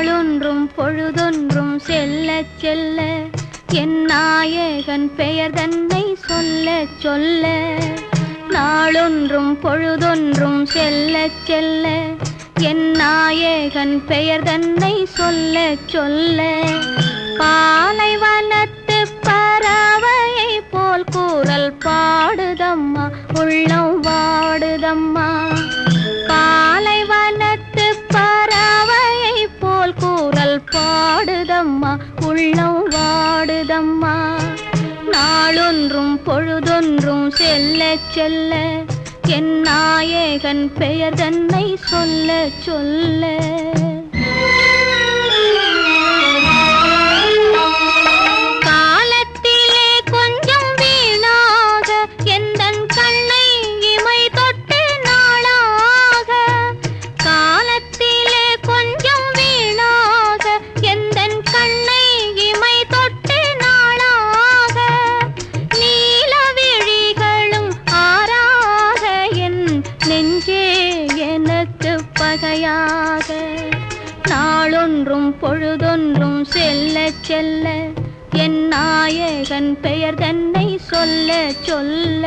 நாளொன்றும் பொழுதொன்றும் செல்ல செல்ல என் நாயகன் பெயர் தன்னை சொல்ல சொல்ல. நாளொன்றும் பொழுதொன்றும் செல்ல செல்ல என் நாயகன் பெயர் தன்னை சொல்ல. சொல்ல பாலைவனத்து பறவையை போல் கூறல் பாடுதம்மா உள்ளம் தோறும் செல்ல செல்ல என் நாயகன் பெயர் தன்னை சொல்ல சொல்ல பகையாக நாளொன்றும் பொழுதொன்றும் செல்ல செல்ல என் நாயகன் பெயர் தன்னை சொல்ல சொல்ல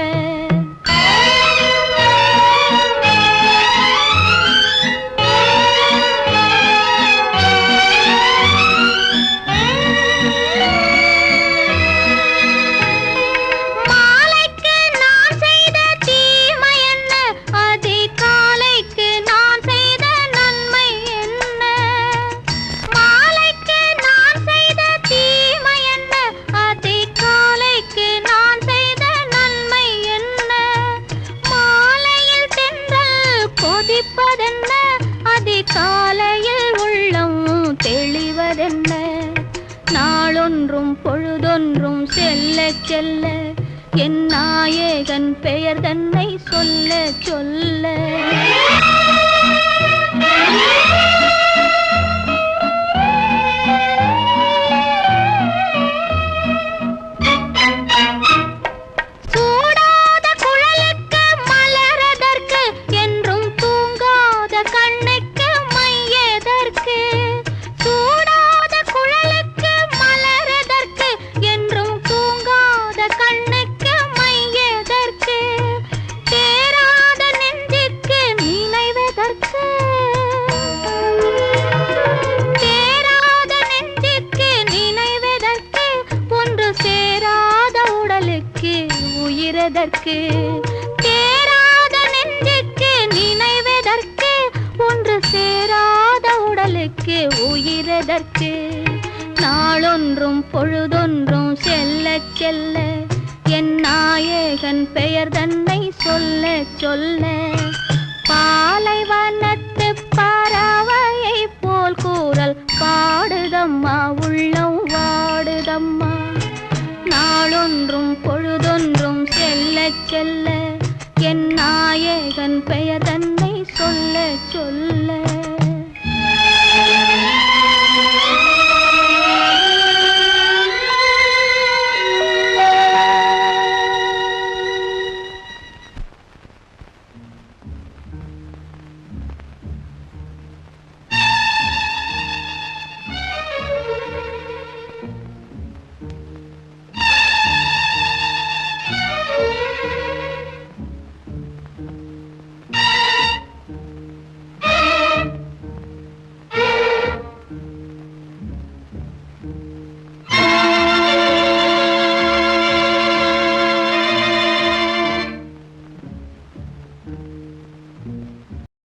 செல்ல செல்ல என் நாயகன் பெயர் தன்னை சொல்ல சொல்ல. உயிரதற்கு தேராத நெஞ்சுக்கு நினைவதற்கு ஒன்று சேராத உடலுக்கு உயிரதற்கு. நாளொன்றும் பொழுதொன்றும் செல்ல செல்ல என் நாயகன் பெயர் தன்னை சொல்ல சொல்ல பாலைவனத்து பறவையை போல் கூறல் பாடுதம்மா உள்ளம் வாடுதம்மா. நாளொன்றும் பொழுதொன்றும் செல்ல என் நாயகன் பெயர் தன்னை சொல்ல சொல்ல.